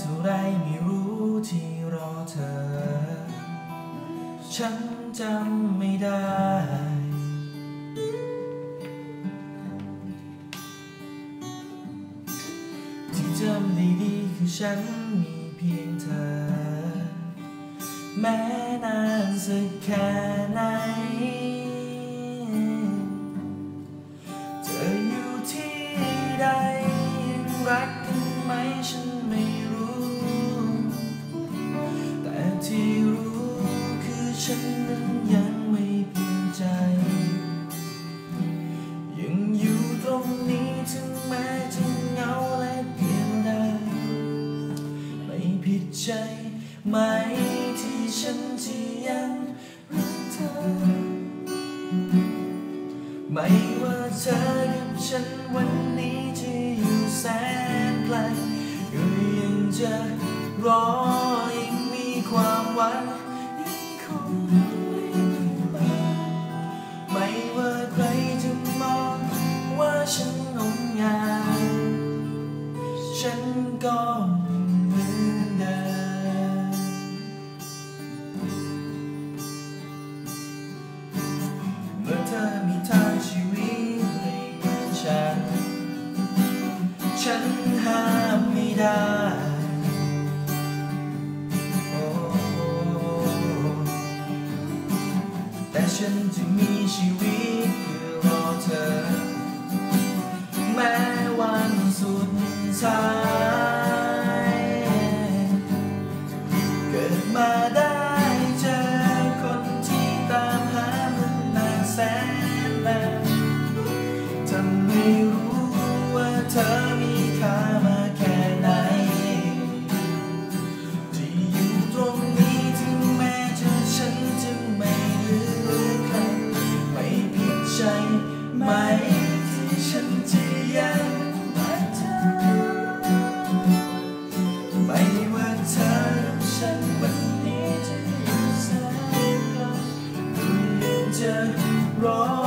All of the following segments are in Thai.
เท่าไรไม่รู้ที่รอเธอ ฉันจำไม่ได้ ที่จำได้ดีคือฉันมีเพียงเธอ แม้นานสักแค่ไหน ฉันนั้นยังไม่เปลี่ยนใจ ยังอยู่ตรงนี้ถึงแม้จะเหงาและเดียวดายไม่ผิดใจไหมที่ฉันจะยังรักเธอ ไม่ว่าเธอกับฉันวันนี้จะอยู่แสนไกลก็ยังจะรอยังมีความหวัง ได้ แต่ฉันจะมีชีวิตเพื่อรอเธอ แม้วันสุดท้าย เกิดมาได้ ร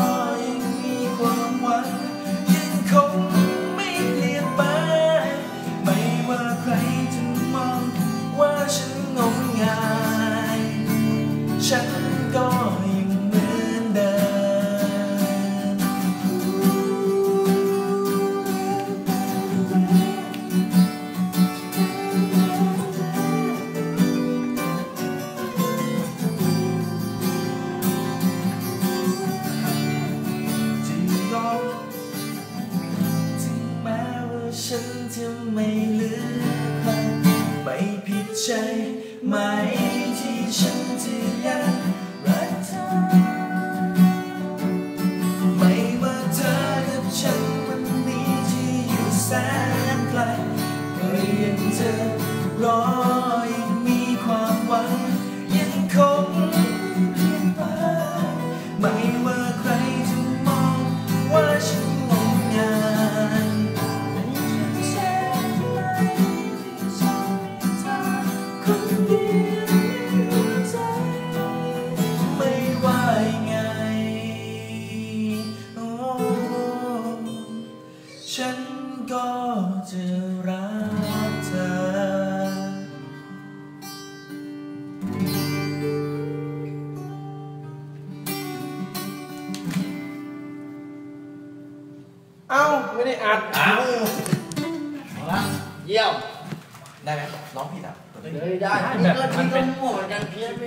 ใจไหมที่ฉันจะยังรักเธอ ไม่ว่าเธอกับฉันวันนี้ที่อยู่แสนไกลก็ยังเจะรอยังมีความหวังยังคงเปลี่ยนไปไม่ว่าใครจะมองว่าฉัน ฉันก็จะรักเธอเอ้า ไม่ได้อัดอ้าวเอาละเยี่ยม ได้ไหมร้องผิดอะเลยได้นี่ก็ที่ก็มั่วเหมือนกันเพี้ยนไป